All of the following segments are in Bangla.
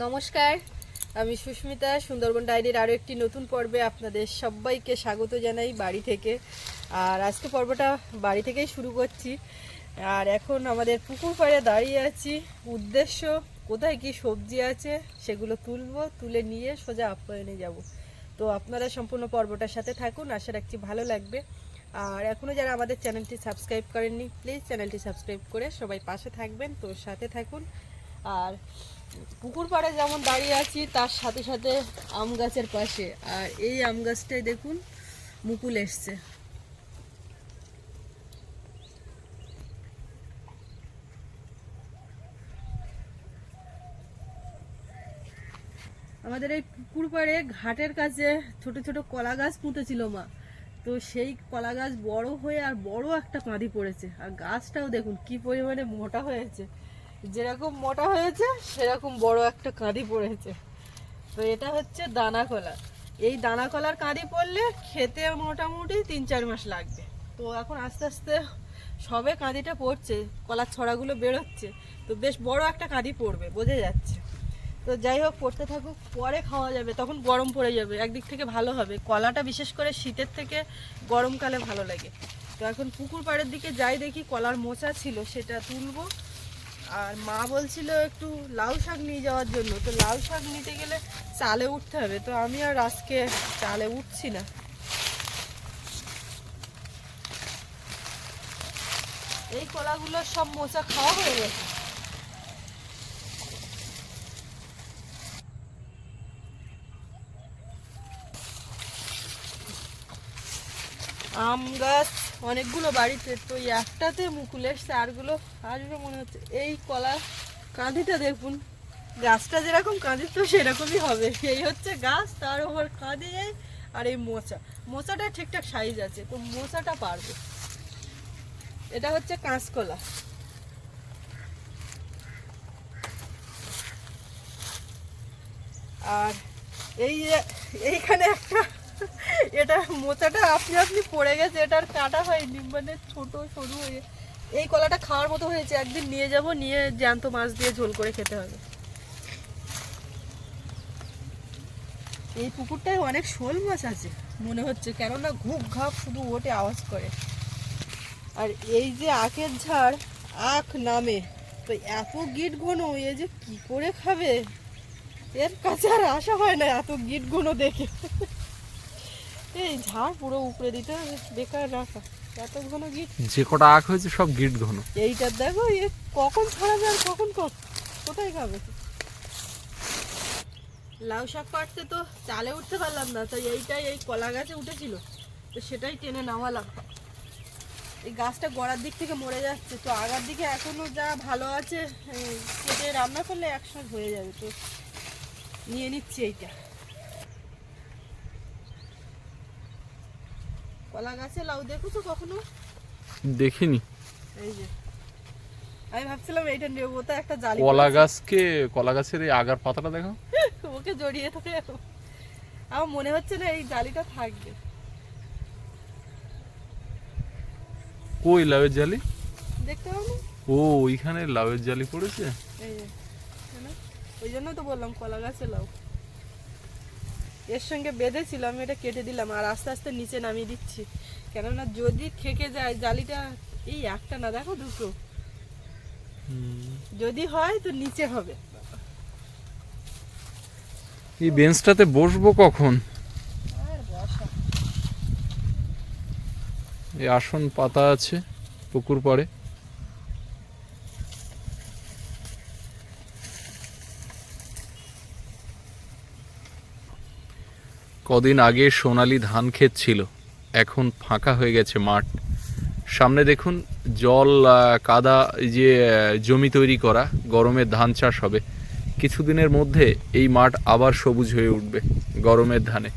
নমস্কার, আমি সুস্মিতা, সুন্দরবন ডায়েরির আরও একটি নতুন পর্বে আপনাদের সবাইকে স্বাগত জানাই বাড়ি থেকে। আর আজকে পর্বটা বাড়ি থেকেই শুরু করছি। আর এখন আমাদের পুকুর পাড়ে দাঁড়িয়ে আছি। উদ্দেশ্য, কোথায় কি সবজি আছে সেগুলো তুলবো, তুলে নিয়ে সোজা আপ্যায়নে যাব। তো আপনারা সম্পূর্ণ পর্বটার সাথে থাকুন, আশা রাখছি ভালো লাগবে। আর এখনও যারা আমাদের চ্যানেলটি সাবস্ক্রাইব করেননি, প্লিজ চ্যানেলটি সাবস্ক্রাইব করে সবাই পাশে থাকবেন তো সাথে থাকুন। আর পুকুর পাড়ে যেমন দাঁড়িয়ে আছি, তার সাথে সাথে আম গাছের পাশে। আর এই আম গাছটাই দেখুন, মুকুল এসছে। আমাদের এই পুকুর পাড়ে ঘাটের কাছে ছোট ছোট কলা গাছ পুঁতেছিল মা। তো সেই কলা গাছ বড় হয়ে আর বড় একটা কাঁদি পড়েছে। আর গাছটাও দেখুন কি পরিমাণে মোটা হয়েছে। যেরকম মোটা হয়েছে, সেরকম বড় একটা কাঁদি পড়েছে। তো এটা হচ্ছে দানা কলা। এই দানা কলার কাঁদি পড়লে খেতে মোটামুটি তিন চার মাস লাগবে। তো এখন আস্তে আস্তে সবে কাঁদিটা পড়ছে, কলার ছড়াগুলো বেরোচ্ছে, তো বেশ বড় একটা কাঁদি পড়বে, বোঝা যাচ্ছে। তো যাই হোক, পড়তে থাকুক, পরে খাওয়া যাবে, তখন গরম পড়ে যাবে, একদিক থেকে ভালো হবে। কলাটা বিশেষ করে শীতের থেকে গরমকালে ভালো লাগে। তো এখন পুকুর পাড়ের দিকে যাই দেখি, কলার মোচা ছিল, সেটা তুলবো। আর মা বলছিল একটু লাউ শাক নিয়ে যাওয়ার জন্য। তো লাউ শাক নিতে গেলে চালে উঠতে হবে। তো আমি আর আজকে চালে উঠছি না। এই কলাগুলো সব মোচা খাওয়া হয়ে গেছে। আম গাছ অনেকগুলো বাড়িতে তো এই একটাতে মুকুল এসছে, আরগুলো আসবে মনে হচ্ছে। এই কলা কাঁদিটা দেখুন, গাছটা যেরকম কাঁদি তো সেরকমই হবে। এই হচ্ছে গাছ, তার কাঁদি এই আর এই মোচা। মোচাটা ঠিকঠাক সাইজ আছে, তো মোচাটা পারবে। এটা হচ্ছে কাঁচকলা। আর এই এইখানে একটা এটা মোচাটা আপনি আপনি পড়ে গেছে এটার কাটা হয়নি মানে ছোট, সরু হয়ে এই কলাটা খাওয়ার মতো হয়েছে, একদিন নিয়ে যাব, নিয়ে জ্যান্ত মাছ দিয়ে ঝোল করে খেতে হবে। এই পুকুরটায় অনেক শোল মাছ আছে, মনে হচ্ছে, কেননা ঘুপ ঘাপ শুধু ওঠে আওয়াজ করে। আর এই যে আখের ঝাড়, আখ নামে, তো এত গিট ঘন, এ যে কি করে খাবে? এর কাছে আর আসা হয় না, এত গিট ঘন দেখে। এই ঝাড় পুরো উপরে দিতে হবে বেকার রাখা। এত ঘন গিট যে কটা আখ হয়েছে সব গিট ঘন। এইটা দেখো এ কখন ছড়াবে আর কখন কর- কোথায় খাবে? লাউ শাক পাড়তে তো চালে উঠতে পারলাম না তো এইটাই এই কলা গাছে উঠেছিল। তো সেটাই টেনে নামালাম এই গাছটা গোড়ার দিক থেকে মরে যাচ্ছে তো আগার দিকে এখনও যা ভালো আছে কেটে রান্না করলে একসাথে হয়ে যাবে তো নিয়ে নিচ্ছি এইটা। কলা গাছে লাউ দেখেছ কখনো? দেখিনি। এই যে। আমি ভাবছিলাম এইটা নেব তো একটা জালি কলা গাছকে কলা গাছের এই আগার পাতাটা দেখো। ওকে জড়িয়ে ধরে আমার মনে হচ্ছে না এই জালিটা থাকবে। কই লাউয়ের জালি? দেখতে পাবো ও ওইখানে লাউয়ের জালি পড়েছে? এই ওই জন্য তো বললাম কলা গাছে লাউ। এর সঙ্গে বেঁধেছিল আমি এটা কেটে দিলাম আর আস্তে আস্তে নিচে নামিয়ে দিচ্ছি। কেননা যদি থেকে যায় জালিটা এই একটা না দেখো দুটো। যদি হয় তো নিচে হবে। এই বেঞ্চটাতে বসবো কখন? আর এই আসন পাতা আছে পুকুর পরে কদিন আগে সোনালি ধান ক্ষেত ছিল। এখন ফাঁকা হয়ে গেছে মাঠ। সামনে দেখুন, জল কাদা যে জমি তৈরি করা গরমের ধান চাষ হবে। কিছুদিনের মধ্যে এই মাঠ আবার সবুজ হয়ে উঠবে, গরমের ধানে।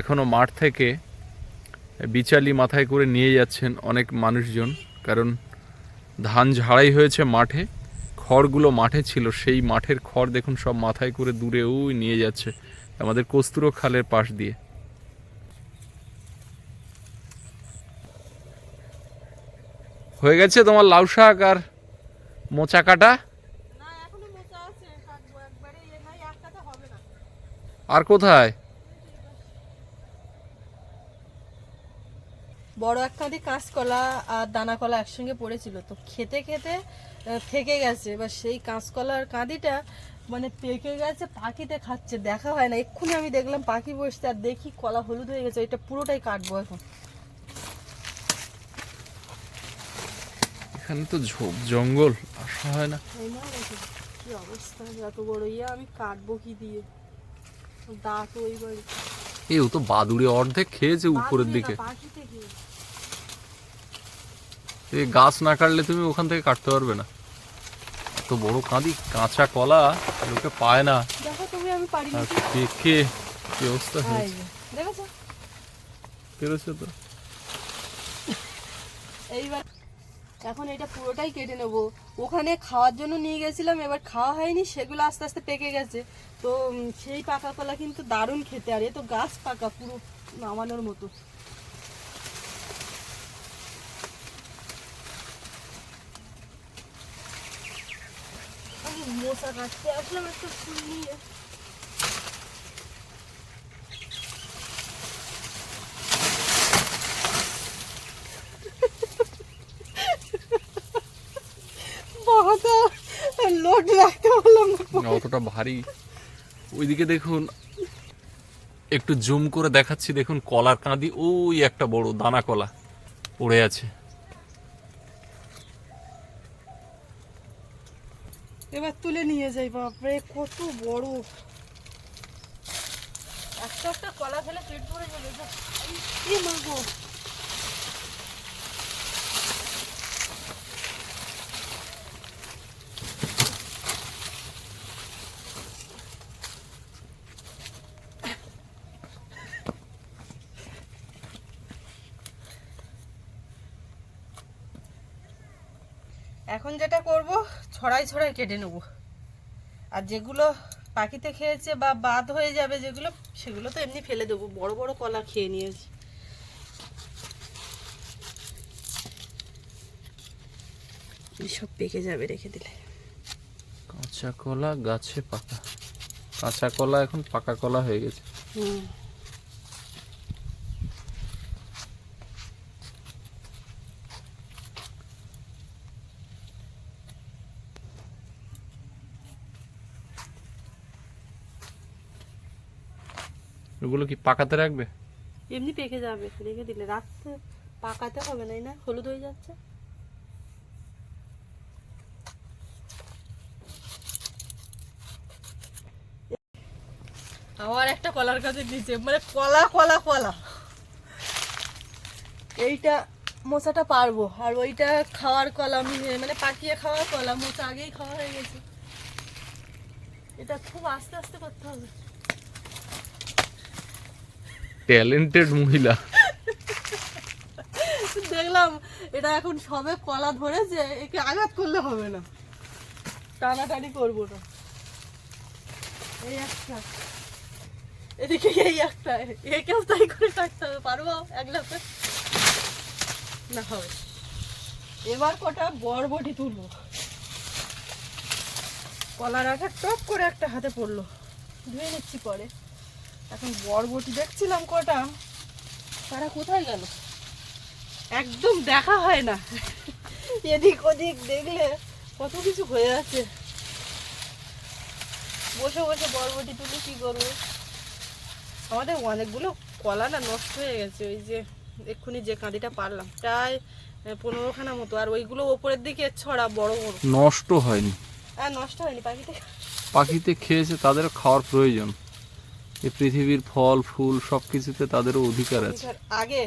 এখনও মাঠ থেকে বিচালি মাথায় করে নিয়ে যাচ্ছেন অনেক মানুষজন, কারণ ধান ঝাড়াই হয়েছে মাঠে, খড়গুলো মাঠে ছিল। সেই মাঠের খড় দেখুন সব মাথায় করে দূরে ওই নিয়ে যাচ্ছে। আমাদের কস্তুরো খালের পাশ দিয়ে। হয়ে গেছে তোমার লাউ শাক আর মোচা কাটা? আর কোথায়? বড় এক কাঁদি কাঁচকলা আর দানা কলা একসঙ্গে পড়েছিল তো খেতে খেতে থেকে গেছে। এবার সেই কাঁচকলার কাঁদিটা মানে পেকে গেছে পাখিতে খাচ্ছে দেখা হয় না। এক্ষুনি আমি দেখলাম পাখি বসতে আর দেখি কলা হলুদ হয়ে গেছে এটা পুরোটাই কাটবো এখন। এখানে তো ঝোপ জঙ্গল আসা হয় না। এই কি অবস্থা এত বড় ইয়ে আমি কাটবো কি দিয়ে? দাঁত ওই বাড়ি। এ ও তো বাদুড়ে অর্ধেক খেয়েছে উপরের দিকে। পাখি থেকে। এ গাছ না কাটলে তুমি ওখান থেকে কাটতে পারবে না। এত বড় কাঁদি কাঁচা কলা লোকে পায় না। আর কি অবস্থা হয়েছে? তো? এইবার এখন এটা পুরোটাই কেটে নেব। ওখানে খাওয়ার জন্য নিয়ে গেছিলাম এবার খাওয়া হয়নি সেগুলো আস্তে আস্তে পেকে গেছে। তো সেই পাকা কলা কিন্তু দারুণ খেতে আর এ তো গাছ পাকা পুরো নামানোর মতো আমি অতটা ভারী। ওইদিকে দেখুন, একটু জুম করে দেখাচ্ছি, দেখুন, কলার কাঁদি, ওই একটা বড় দানা কলা পড়ে আছে এবার যাই বাপরে কত বড়। একটা একটা কলা। এই, এ এখন যেটা করব ছড়াই ছড়াই কেটে নেব। আর যেগুলো পাখিতে খেয়েছে বা বাদ হয়ে যাবে যেগুলো সেগুলো তো এমনি ফেলে দেবো। বড় বড় কলা খেয়ে নিয়েছি। সব পেকে যাবে রেখে দিলে। কাঁচা কলা গাছে পাকা কাঁচা কলা এখন পাকা কলা হয়ে গেছে। হুম। ওগুলো কি পাকাতে রাখবে? এমনি পেকে যাবে রেখে দিলে। রাখতে পাকাতে হবে না এই না হলুদ হয়ে যাচ্ছে। আবার একটা কলার কাছে দিয়েছে মানে কলা কলা কলা। এইটা মোচাটা পারব আর ওইটা খাওয়ার কলা মানে পাকিয়ে খাওয়ার কলা মোচা আগেই খাওয়া হয়ে গেছে। এটা খুব আস্তে আস্তে করতে হবে। ট্যালেন্টেড মহিলা। দেখলাম, এটা এখন সবে কলা ধরেছে একে আঘাত করলে হবে না। টানাটানি করব না। এই একটা। এদিকে এই একটা। একেও তাই করে কাটতে হবে। পারব এক লাফে? না হবে। এবার কটা বরবটি তুলবো। কলার আঠা টপ করে একটা হাতে পড়ল। ধুয়ে নিচ্ছি পরে। এখন বরবটি দেখছিলাম কটা। তারা কোথায় গেল? একদম দেখা হয় না। এদিক ওদিক দেখলে কত কিছু হয়ে আছে। বসে বসে বরবটি তুলে কি করব? আমাদের অনেকগুলো কলা না নষ্ট হয়ে গেছে ওই যে এক্ষুনি যে কাঁদিটা পারলাম। প্রায় পনেরোখানা মতো আর ওইগুলো ওপরের দিকে ছড়া বড় বড়। নষ্ট হয়নি। হ্যাঁ নষ্ট হয়নি পাখিতে পাখিতে খেয়েছে তাদের খাওয়ার প্রয়োজন। এই পৃথিবীর ফল ফুল সব কিছুতে তাদেরও অধিকার আছে। আগে।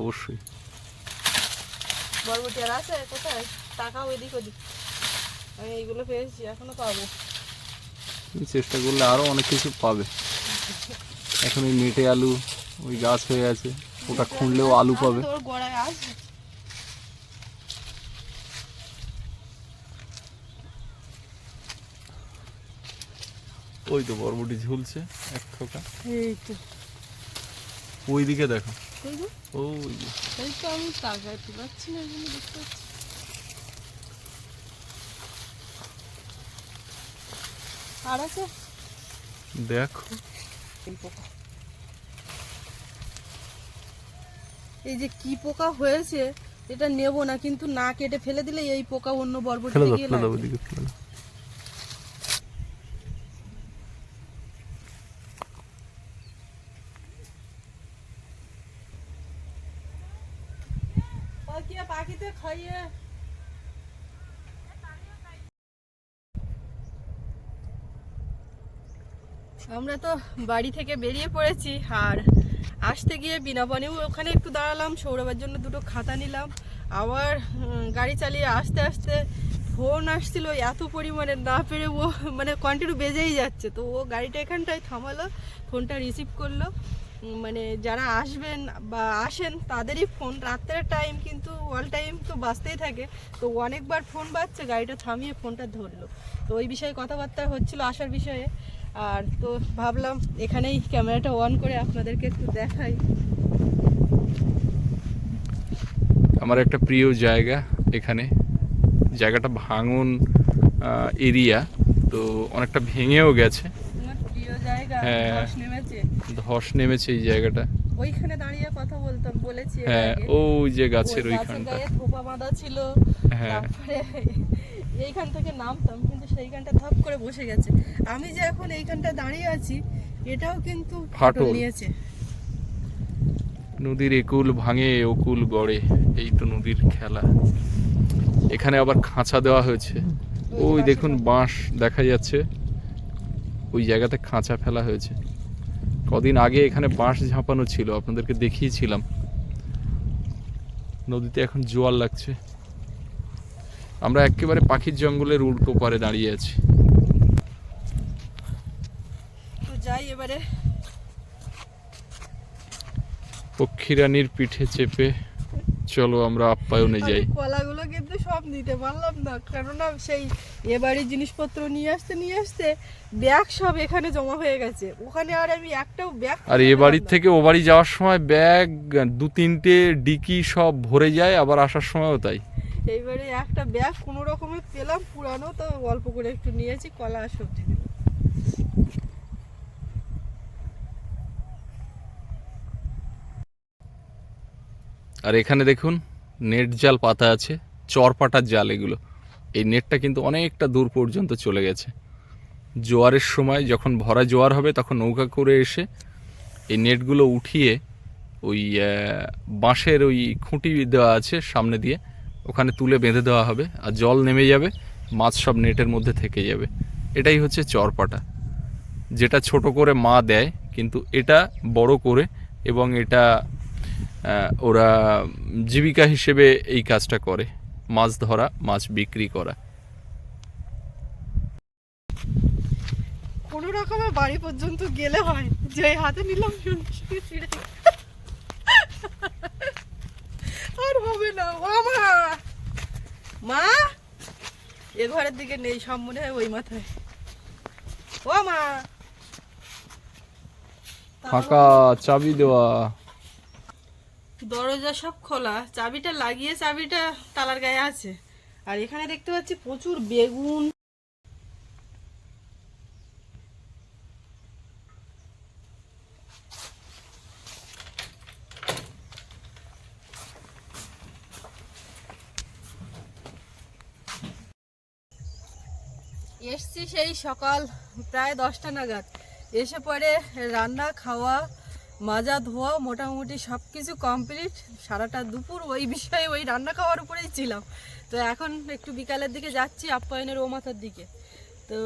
অবশ্যই। বরবটি আর আছে? কোথায়? টাকাও এদিক ওদিক। আমি এইগুলো পেয়েছি এখনও পাবো। তুমি চেষ্টা করলে আরও অনেক কিছু পাবে। এখন ওই মেটে আলু ওই গাছ হয়ে আছে। ওটা খুঁড়লেও আলু পাবে। তোর গোড়ায় আসবে ওই তো বরবটি ঝুলছে এক থোকা। এই তো। ওই দিকে দেখো যে, ওই। তো আমি তাকাতে পারছি না এগুলো দেখতে পাচ্ছি। আর আছে? দেখো। এই যে কি পোকা হয়েছে এটা নেব না কিন্তু না কেটে ফেলে দিলে এই পোকা অন্য বরবটি গিয়ে লাগবে। ওদিকে ফেলে দাও পাখিয়া পাখিতে খাইয়ে আমরা তো বাড়ি থেকে বেরিয়ে পড়েছি আর আসতে গিয়ে বিনা ওখানে একটু দাঁড়ালাম, সৌরভের জন্য দুটো খাতা নিলাম। আবার গাড়ি চালিয়ে আসতে আসতে ফোন আসছিল এত পরিমাণে না পেরে ও মানে কন্টিনিউ বেজেই যাচ্ছে। তো ও গাড়িটা এখানটায় থামালো ফোনটা রিসিভ করল। মানে যারা আসবেন বা আসেন, তাদেরই ফোন রাত্রের টাইম কিন্তু অল টাইম তো বাজতেই থাকে। তো অনেকবার ফোন বাজছে, গাড়িটা থামিয়ে ফোনটা ধরলো। তো ওই বিষয়ে কথাবার্তা হচ্ছিল আসার বিষয়ে। আর তো ভাবলাম এখানেই ক্যামেরাটা অন করে আপনাদেরকে একটু দেখাই। আমার একটা প্রিয় জায়গা এখানে। জায়গাটা ভাঙন এরিয়া তো অনেকটা ভেঙেও গেছে। প্রিয় জায়গা হ্যাঁ। ধস নেমেছে? এই জায়গাটা। ওইখানে দাঁড়িয়ে কথা বলতাম বলেছি হ্যাঁ। ওই যে গাছের ওই ওইখানটা। থোপা বাঁধা ছিল হ্যাঁ। তারপরে এইখান থেকে নামতাম। সেইখানটা ধপ করে বসে গেছে। আমি যে এখন এইখানটা দাঁড়িয়ে আছি এটাও কিন্তু ফাটল। নিয়েছে। নদীর একুল ভাঙে ওকুল গড়ে এই তো নদীর খেলা। এখানে আবার খাঁচা দেওয়া হয়েছে। ওই দেখুন বাঁশ দেখা যাচ্ছে। ওই জায়গাতে খাঁচা ফেলা হয়েছে। কদিন আগে এখানে বাঁশ ঝাঁপানো ছিল আপনাদেরকে দেখিয়েছিলাম। নদীতে এখন জোয়ার লাগছে। আমরা একেবারে পাখির জঙ্গলের উল্টো পারে দাঁড়িয়ে আছি। তো যাই এবারে। পক্ষীরানীর পিঠে চেপে চলো আমরা আপ্যায়নে যাই। কলাগুলো কিন্তু সব নিতে পারলাম না কেননা সেই এবারে জিনিসপত্র নিয়ে আসতে নিয়ে আসতে ব্যাগ সব এখানে জমা হয়ে গেছে। ওখানে আর আমি একটাও ব্যাগ আর এ বাড়ির থেকে ও বাড়ি যাওয়ার সময় ব্যাগ দু তিনটে ডিকি সব ভরে যায় আবার আসার সময়ও তাই। এইবারে একটা ব্যাগ কোনো রকমে পেলাম, পুরানো, তো অল্প করে একটু নিয়েছি, কলা আর সবজি আর এখানে দেখুন, নেট জাল পাতা আছে, চরপাটার জাল এগুলো। এই নেটটা কিন্তু অনেকটা দূর পর্যন্ত চলে গেছে। জোয়ারের সময় যখন ভরা জোয়ার হবে, তখন নৌকা করে এসে এই নেটগুলো উঠিয়ে ওই বাঁশের ওই খুঁটি দেওয়া আছে সামনে দিয়ে। ওখানে তুলে বেঁধে দেওয়া হবে আর জল নেমে যাবে, মাছ সব নেটের মধ্যে থেকে যাবে। এটাই হচ্ছে চরপাটা। যেটা ছোট করে মা দেয়, কিন্তু এটা বড় করে এবং এটা ওরা জীবিকা হিসেবে এই কাজটা করে। মাছ ধরা, মাছ বিক্রি করা। কোনো রকমে বাড়ি পর্যন্ত গেলে হয়। যে হাতে নিলাম আর হবে না। মা? এ ঘরের দিকে নেই সব মনে হয় ওই মাথায়। ও মা। ফাঁকা চাবি দেওয়া। দরজা সব খোলা। চাবিটা লাগিয়ে চাবিটা তালার গায়ে আছে। আর এখানে দেখতে পাচ্ছি প্রচুর বেগুন এসছি সেই সকাল প্রায় দশটা নাগাদ। এসে পরে রান্না, খাওয়া, মাজা, ধোয়া, মোটামুটি সব কিছু কমপ্লিট। সারাটা দুপুর ওই বিষয়ে ওই রান্না খাওয়ার উপরেই ছিলাম। তো এখন একটু বিকালের দিকে যাচ্ছি আপ্যায়নের ও মাথার দিকে। তো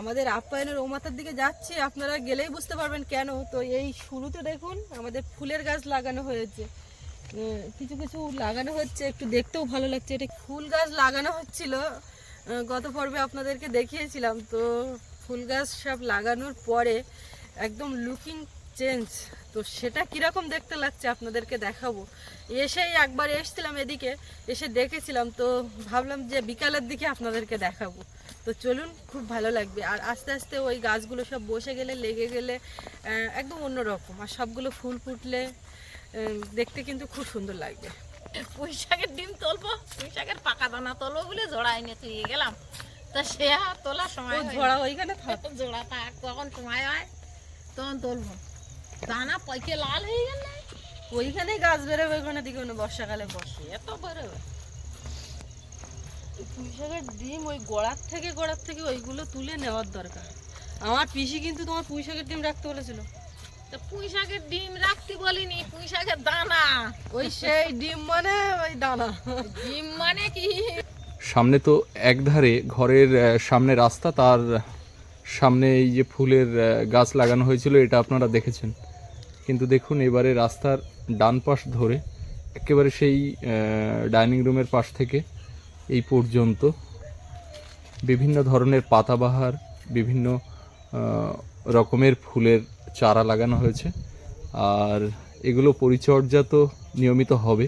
আমাদের আপ্যায়নের ও মাথার দিকে যাচ্ছি, আপনারা গেলেই বুঝতে পারবেন কেন। তো এই শুরুতে দেখুন, আমাদের ফুলের গাছ লাগানো হয়েছে। কিছু কিছু লাগানো হচ্ছে, একটু দেখতেও ভালো লাগছে। এটা ফুল গাছ লাগানো হচ্ছিল গত পর্বে আপনাদেরকে দেখিয়েছিলাম, তো ফুল গাছ সব লাগানোর পরে একদম লুকিং চেঞ্জ তো সেটা কীরকম দেখতে লাগছে আপনাদেরকে দেখাবো। এসেই একবার এসেছিলাম এদিকে, এসে দেখেছিলাম, তো ভাবলাম যে বিকালের দিকে আপনাদেরকে দেখাবো। তো চলুন, খুব ভালো লাগবে। আর আস্তে আস্তে ওই গাছগুলো সব বসে গেলে, লেগে গেলে একদম অন্যরকম। আর সবগুলো ফুল ফুটলে দেখতে কিন্তু খুব সুন্দর লাগবে। পুঁই শাকের ডিম তোলবো পুঁই শাকের পাকা দানা তোলবো বলে জোড়া এনে তুই গেলাম। তা সে আর তোলার সময়। ঝড়া ওইখানে থাক। জোড়া থাক কখন সময় হয় তখন তুলবো। দানা পয়কে লাল হয়ে গেল। ওইখানে গাছ বেরোবে ওইখানে দিকে বর্ষাকালে বসে। এত বেরোবে। পুঁই শাকের ডিম ওই গোড়ার থেকে গোড়ার থেকে ওইগুলো তুলে নেওয়ার দরকার। আমার পিসি কিন্তু তোমার পুঁই শাকের ডিম রাখতে বলেছিল। তো পুঁই শাকের ডিম রাখতে বলিনি পুঁই শাকের দানা। ওই সেই ডিম মানে ওই দানা। ডিম মানে কি? সামনে তো একধারে ঘরের সামনে রাস্তা তার সামনে এই যে ফুলের গাছ লাগানো হয়েছিল এটা আপনারা দেখেছেন। কিন্তু দেখুন এবারে রাস্তার ডান পাশ ধরে একেবারে সেই ডাইনিং রুমের পাশ থেকে এই পর্যন্ত বিভিন্ন ধরনের পাতাবাহার বিভিন্ন রকমের ফুলের চারা লাগানো হয়েছে। আর এগুলো পরিচর্যা তো নিয়মিত হবে।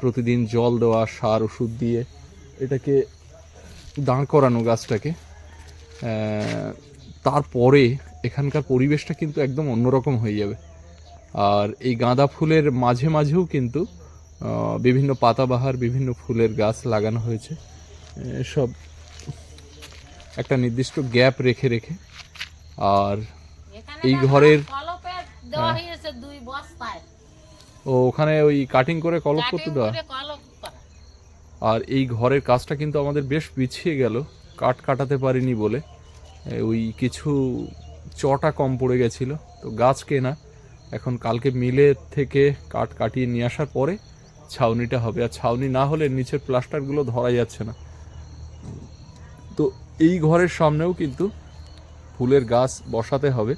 প্রতিদিন জল দেওয়া, সার, ওষুধ দিয়ে এটাকে দাঁড় করানো গাছটাকে। তারপরে এখানকার পরিবেশটা কিন্তু একদম অন্যরকম হয়ে যাবে। আর এই গাঁদা ফুলের মাঝে মাঝেও কিন্তু বিভিন্ন পাতাবাহার, বিভিন্ন ফুলের গাছ লাগানো হয়েছে। সব একটা নির্দিষ্ট গ্যাপ রেখে রেখে। আর এই ঘরের- দেওয়া হয়েছে দুই বস্তায়। ও ওখানে ওই কাটিং করে কলপ করতে দেওয়া? আর এই ঘরের কাজটা কিন্তু আমাদের বেশ পিছিয়ে গেল কাঠ কাটাতে পারিনি বলে। ওই কিছু চটা কম পড়ে গেছিল তো গাছ কেনা। এখন কালকে মিলে থেকে কাঠ কাটিয়ে নিয়ে আসার পরে ছাউনিটা হবে। আর ছাউনি না হলে নিচের প্লাস্টারগুলো ধরা যাচ্ছে না। তো এই ঘরের সামনেও কিন্তু ফুলের গাছ বসাতে হবে।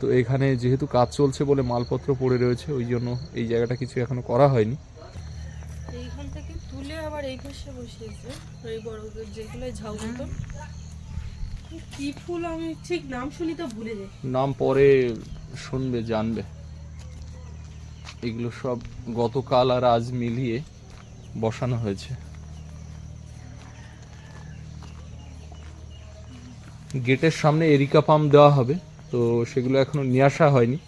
তো এখানে যেহেতু কাজ চলছে বলে মালপত্র পড়ে রয়েছে ওই জন্য এই জায়গাটা কিছু এখনও করা হয়নি। এইখান থেকে তুলে আবার এই ঘষে বসিয়েছে এই বড় যেগুলো ঝাউ মতো কি ফুল আমি ঠিক নাম শুনি তো ভুলে যাই। নাম পরে শুনবে জানবে। এগুলো সব গতকাল আর আজ মিলিয়ে বসানো হয়েছে। গেটের সামনে এরিকা পাম্প দেওয়া হবে। তো সেগুলো এখনও নিয়ে আসা হয়নি।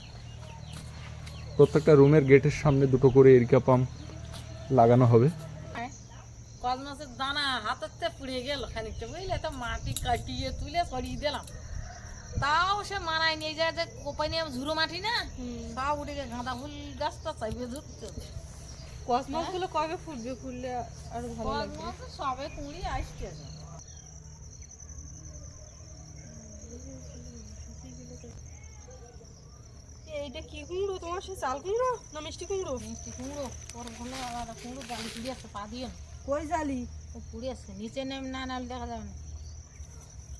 প্রত্যেকটা রুমের গেটের সামনে দুটো করে এরিকা পাম্প লাগানো হবে। কদমাসের দানা হাতের থেকে পুড়ে গেল খানিকটা বুঝলে? তো মাটি কাটিয়ে তুলে সরিয়ে দিলাম। তাও সে মানায় নিয়ে যায় যে কোপাই নিয়ে ঝুরো মাটি না? সব উঠে গিয়ে গাঁদা ফুল গাছটা চাইবে ধরতে। কবে ফুটবে? ফুললে আরও ভালো লাগবে। কদমাসে সবে কুড়ি আসতেছে এইটা কি কুমড়ো? তোমার সে চাল কুমড়ো না মিষ্টি কুমড়ো? মিষ্টি কুমড়ো। ভালো আলাদা কুমড়ো গাড়ি পুড়ে আসছে পা দিও না কই জালি? ও পুড়ে আসছে নিচে নেম না নাহলে দেখা যাবে না।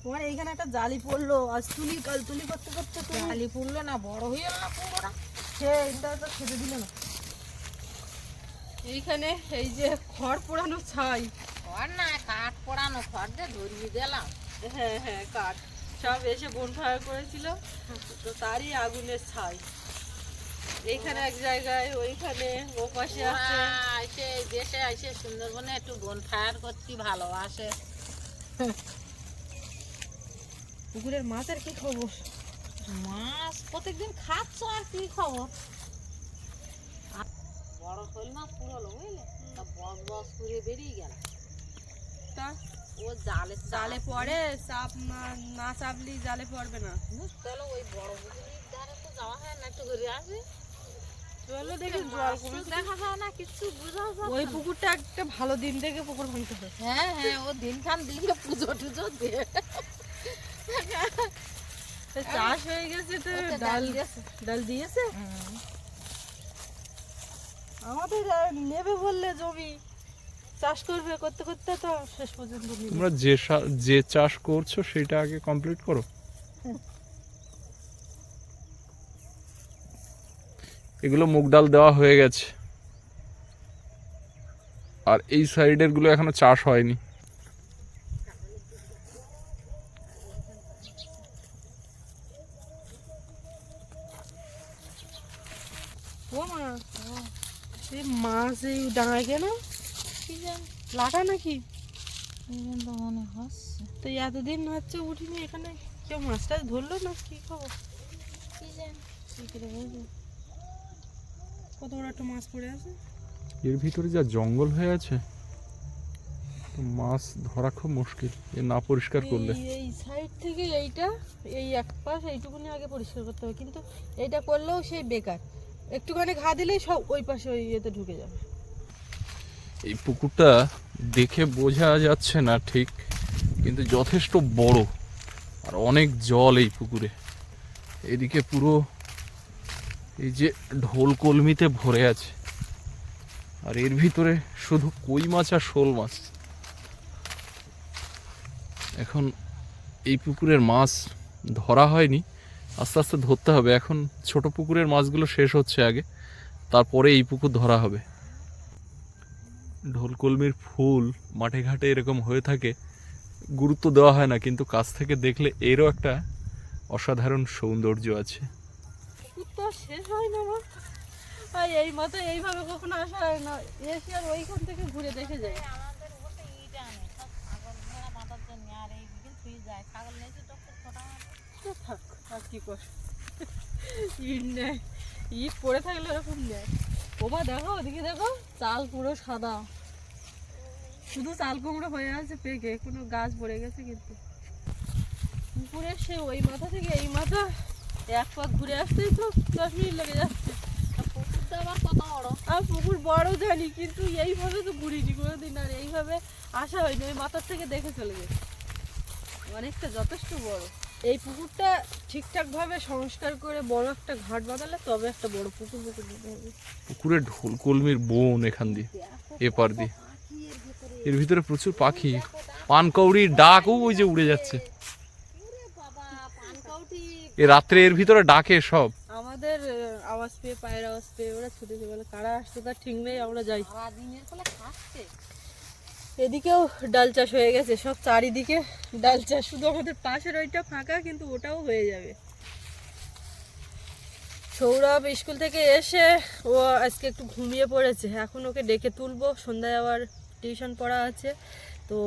তোমার এইখানে একটা জালি পড়ল আজ তুলি কাল তুলি করতে করতে তুমি খালি পুড়লো না বড় হয়ে না কুমড়োটা? সেইটা তো খেতে দিলে না। এইখানে এই যে খড় পোড়ানো ছাই। খড় না কাঠ পোড়ানো খড় দিয়ে ধরিয়ে দিলাম। হ্যাঁ হ্যাঁ কাঠ। সব এসে বনফায়ার করেছিল। তো তারই আগুনের ছাই এইখানে এক জায়গায় ওইখানে ও পাশে আছে। এসে দেশে এসে সুন্দরবনে একটু বন ফায়ার করতে ভালোবাসে। পুকুরের মাছের কি খবর? মাছ প্রত্যেকদিন খাচ্ছ আর কি খবর? বড় শোল মাছ পুরোলো বুঝলে তা বস বস করে বেরিয়ে গেল। তা? ও জালে জালে পড়ে চাপ না- চাপলি জালে পড়বে না। বুঝতে ওই বড় পুকুরের ধারে তো যাওয়া হয় না একটু ঘুরে আসে। চলো দেখি জল দেখা যায় না কিছু বোঝাও যায় ওই পুকুরটা একটা ভালো দিন পুকুর ভাঙতে হবে। হ্যাঁ হ্যাঁ ও দিন খান দিলে পুজো টুজো দিয়ে চাষ হয়ে গেছে তো ডাল ডাল দিয়েছে। ডাল দিয়েছে? আমাদের নেবে বললে জমি। চাষ করবে করতে করতে তো শেষ পর্যন্ত তোমরা যে যে চাষ করছ সেটা আগে কমপ্লিট করো। এগুলো মুগ ডাল দেওয়া হয়ে গেছে। আর এই সাইডেরগুলো এখনও চাষ হয়নি। মাছ এই ডাঙায় কেন লাগা নাকি? তো মনে হচ্ছে। তো এতদিন হচ্ছে উঠিনি এখানে। কেউ মাছ টাছ ধরলো না? কি খবর? কি জানি। কি করে বুঝব কত বড় একটা মাছ পড়ে আছে। এর ভিতরে যা জঙ্গল হয়ে আছে তো মাছ ধরা খুব মুশকিল। এ না পরিষ্কার করলে। এই- এই সাইড থেকে এইটা এই এক পাশ এইটুকুনি আগে পরিষ্কার করতে হবে। কিন্তু এইটা করলেও সেই বেকার। একটুখানি ঘা দিলেই সব ওই পাশে ওই ইয়েতে ঢুকে যাবে। এই পুকুরটা দেখে বোঝা যাচ্ছে না ঠিক, কিন্তু যথেষ্ট বড় আর অনেক জল এই পুকুরে। এদিকে পুরো এই যে ঢোল কলমিতে ভরে আছে, আর এর ভিতরে শুধু কই মাছ আর শোল মাছ। এখন এই পুকুরের মাছ ধরা হয়নি, আস্তে আস্তে ধরতে হবে। এখন ছোট পুকুরের মাছগুলো শেষ হচ্ছে আগে, তারপরে এই পুকুর ধরা হবে। ঢোলকলমির ফুল মাঠে ঘাটে এরকম হয়ে থাকে গুরুত্ব দেওয়া হয় না কিন্তু কাছ থেকে দেখলে এরও একটা অসাধারণ সৌন্দর্য আছে। শেষ হয় না আর এই মতো এইভাবে কখনো আসা হয় না। এসে আর ওইখান থেকে ঘুরে দেখে যাই থাক আর কি কর। ইট নেয় ইট পড়ে থাকলে এরকম নেয়। ওমা দেখো, ওদিকে দেখো, চাল পুরো সাদা। শুধু চাল কুমড়ো হয়ে আছে পেকে, কোনো গাছ পড়ে গেছে কিন্তু। পুকুরের সে ওই মাথা থেকে এই মাথা, এক পাক ঘুরে আসতেই তো দশ মিনিট লেগে যাচ্ছে। পুকুরটা আবার কত বড়। আর পুকুর বড় জানি, কিন্তু এইভাবে তো ঘুরিনি কোনোদিন, আর এইভাবে আসা হয়নি, ওই মাথার থেকে দেখে চলে গেছে। অনেকটা যথেষ্ট বড়। এই পুকুরটা ঠিকঠাকভাবে সংস্কার করে বড় একটা ঘাট বাঁধালে তবে একটা বড় পুকুর পুকুর হবে। পুকুরে ঢোলকলমির বন এখান দিয়ে এপার দিয়ে। এর ভিতরে প্রচুর পাখি। পানকৌড়ির ডাকও ওই যে উড়ে যাচ্ছে। এ রাত্রে এর ভিতরে ডাকে সব। আমাদের আওয়াজ পেয়ে পায়ের আওয়াজ পেয়ে ওরা ছুটেছে বলে কারা আসছে তার ঠিক নেই আমরা যাই। দিনের ফলে খাচ্ছে এদিকেও ডাল চাষ হয়ে গেছে, সব চারিদিকে ডাল চাষ। শুধু আমাদের পাশের ওইটা ফাঁকা, কিন্তু ওটাও হয়ে যাবে। সৌরভ স্কুল থেকে এসে ও আজকে একটু ঘুমিয়ে পড়েছে। এখন ওকে ডেকে তুলবো। সন্ধ্যায় আবার টিউশন পড়া আছে। তো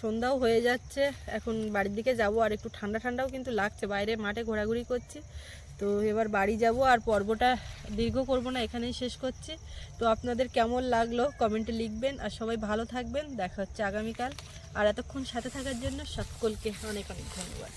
সন্ধ্যাও হয়ে যাচ্ছে। এখন বাড়ির দিকে যাব। আর একটু ঠান্ডা ঠান্ডাও কিন্তু লাগছে। বাইরে মাঠে ঘোরাঘুরি করছি। তো এবার বাড়ি যাব আর পর্বটা দীর্ঘ করব না, এখানেই শেষ করছি। তো আপনাদের কেমন লাগল কমেন্টে লিখবেন আর সবাই ভালো থাকবেন। দেখা হচ্ছে আগামীকাল। আর এতক্ষণ সাথে থাকার জন্য সকলকে অনেক অনেক ধন্যবাদ।